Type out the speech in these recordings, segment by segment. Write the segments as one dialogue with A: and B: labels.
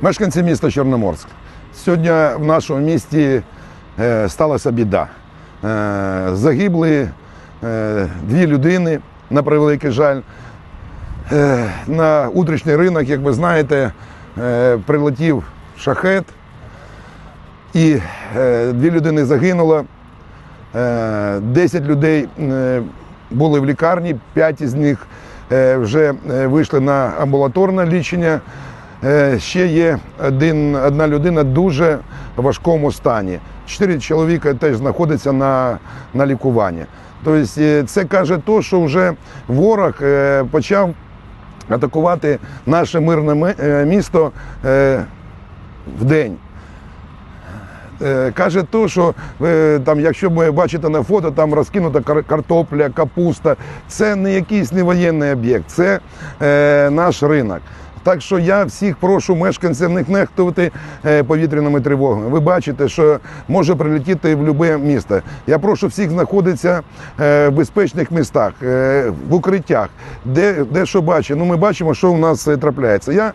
A: Мешканці міста Чорноморськ. Сьогодні в нашому місті е, сталася біда. Е, Загибли е, дві людини, на превеликий жаль. На утрішній ринок, як ви знаєте, прилетів шахет, і дві людини загинуло. Е, 10 людей були в лікарні, 5 із них вже вийшли на амбулаторне лічення. Е, Ще є один, одна людина в дуже важкому стані. Чотири чоловіка теж знаходяться на, на лікуванні. Тобто е, це каже то, що вже ворог е, почав атакувати наше мирне місто вдень. Е, Каже то, що там, якщо ви бачите на фото, там розкинута картопля, капуста. Це не якийсь не воєнний об'єкт, це е, наш ринок. Так що я всіх прошу мешканців не нехтувати е, повітряними тривогами. Ви бачите, що може прилетіти в будь-яке місто. Я прошу всіх знаходитися е, в безпечних містах, е, в укриттях, де, де що бачить. Ну, ми бачимо, що у нас трапляється. Я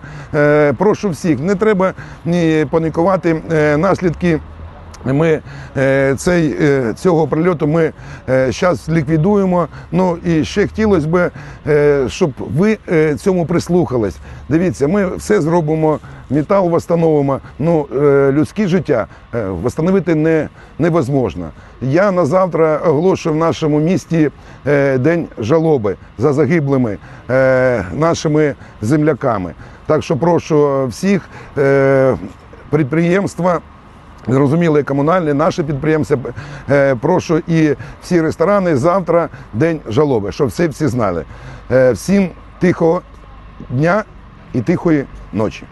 A: прошу всіх, не треба ні панікувати наслідки. Ми е, цей, е, цього прильоту ми зараз ліквідуємо. Ну і ще хотілося б, е, щоб ви е, цьому прислухались. Дивіться, ми все зробимо, метал встановимо. Ну, е, людське життя е, встановити не, невозможно. Я на завтра оголошую в нашому місті е, день жалоби за загиблими е, нашими земляками. Так що прошу всіх е, підприємства. Зрозуміло, і комунальні, наші підприємці, Е, прошу і всі ресторани завтра день жалоби, щоб всі всі знали. Е, всім тихого дня і тихої ночі.